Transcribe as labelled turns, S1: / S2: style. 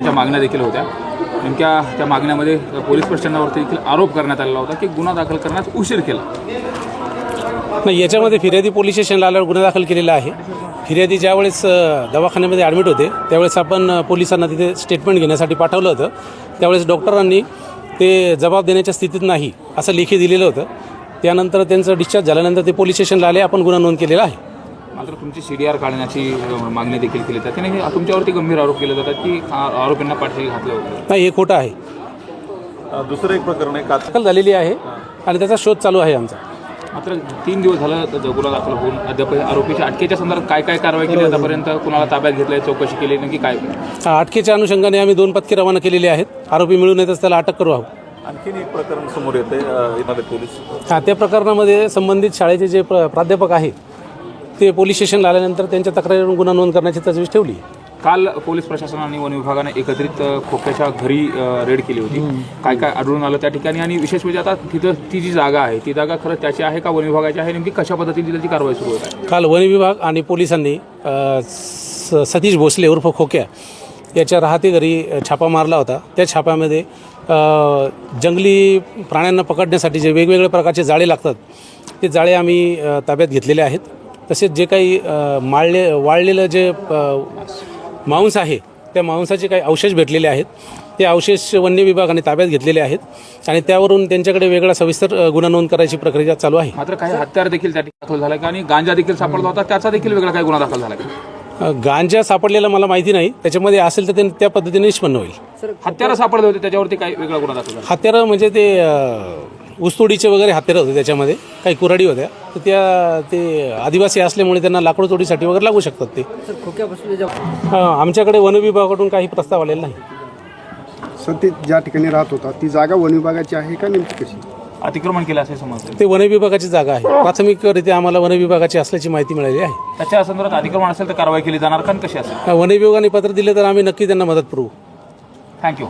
S1: त्या मागण्या देखील होत्या. नेमक्या त्या मागण्यामध्ये पोलीस प्रशासनावरती देखील आरोप करण्यात आलेला होता की गुन्हा दाखल करण्यात उशीर केला.
S2: नाही याच्यामध्ये फिर्यादी पोलीस स्टेशनला आल्यावर गुन्हा दाखल केलेला आहे. फिर्यादी ज्यावेळेस दवाखान्यामध्ये ॲडमिट होते त्यावेळेस आपण पोलिसांना तिथे स्टेटमेंट घेण्यासाठी पाठवलं होतं. त्यावेळेस डॉक्टरांनी ते जबाब देण्याच्या स्थितीत नाही असं लेखी दिलेलं होतं. त्यानंतर त्यांचं डिस्चार्ज झाल्यानंतर ते पोलीस स्टेशनला आले आपण गुन्हा नोंद केलेला आहे.
S1: मात्र तुमची सी डी आर काढण्याची मागणी देखील केली जाते. आणि हे तुमच्यावरती गंभीर आरोप केले जातात की आरोपींना पाठीशी घातलं होतं.
S2: नाही हे खोटं आहे.
S3: दुसरं एक प्रकरण आहे का
S2: दाखल झालेली आहे आणि त्याचा शोध चालू आहे आमचा.
S1: मात्र तीन दिवस झालं गुन्हा दाखल होऊन अद्याप आरोपीच्या अटकेच्या संदर्भात काय काय कारवाई केली आतापर्यंत कुणाला ताब्यात घेतलंय चौकशी केली नक्की काय?
S2: हा, अटकेच्या अनुषंगाने आम्ही दोन पथके रवाना केलेली आहेत. आरोपी मिळून येतच त्याला अटक करू आहोत.
S3: आणखीन एक प्रकरण समोर येते पोलीस.
S2: हां त्या प्रकरणामध्ये संबंधित शाळेचे जे प्र प्राध्यापक आहेत ते पोलीस स्टेशनला आल्यानंतर त्यांच्या तक्रारीवरून गुन्हा नोंद करण्याची तजवीज ठेवली.
S1: काल पोलीस प्रशासन आणि वन विभागाने एकत्रित खोक्याच्या घरी रेड केली होती. काय काय आढळून आलं त्या ठिकाणी? आणि विशेष म्हणजे आता तिथं ती जी जागा आहे ती जागा खरंच त्याची आहे का? वन विभागाची आहे? नेमकी कशा पद्धतीने त्याची कारवाई सुरू होत आहे?
S2: काल वन विभाग आणि पोलिसांनी सतीश भोसले उर्फ खोक्या याच्या राहते घरी छापा मारला होता. त्या छाप्यामध्ये जंगली प्राण्यांना पकडण्यासाठी जे वेगवेगळ्या प्रकारचे जाळे लागतात ते जाळे आम्ही ताब्यात घेतलेले आहेत. तसेच जे काही माळले वाळलेलं जे मांस आहे त्या मांसाचे काही अवशेष भेटलेले आहेत. ते अवशेष वन्य विभागाने ताब्यात घेतलेले आहेत आणि त्यावरून त्यांच्याकडे वेगळा सविस्तर गुन्हा नोंद करायची प्रक्रिया चालू आहे.
S1: मात्र काही हत्यार देखील त्या ठिकाणी दाखल झाला का? आणि गांजा देखील सापडला होता त्याचा देखील वेगळा काही गुन्हा दाखल झाला का?
S2: गांजा सापडलेला मला माहिती नाही. त्याच्यामध्ये असेल तर ते त्या पद्धतीने निष्पन्न होईल.
S1: हत्यारं सापडले होते त्याच्यावरती काही वेगळा गुन्हा दाखल
S2: हत्यारं म्हणजे ते अ, ऊसतोडीचे वगैरे हत्यारं होते त्याच्यामध्ये. काही कुऱ्हाडी होत्या. तर त्या ते आदिवासी असल्यामुळे त्यांना लाकूड तोडीसाठी वगैरे लागू शकतात ते. हा, आमच्याकडे वन विभागाकडून काही प्रस्ताव आलेला नाही.
S4: सर ते ज्या ठिकाणी राहत होता ती जागा वन विभागाची आहे का नेमकी कशी?
S1: अतिक्रमण केलं असे समजते
S2: ते वन विभागाची जागा आहे. प्राथमिकरित्या आम्हाला वन विभागाची असल्याची माहिती मिळाली आहे.
S1: त्याच्या संदर्भात अतिक्रमण असेल तर कारवाई केली जाणार का आणि कशी असेल?
S2: वन विभागाने पत्र दिले तर आम्ही नक्की त्यांना मदत करू.
S1: थँक्यू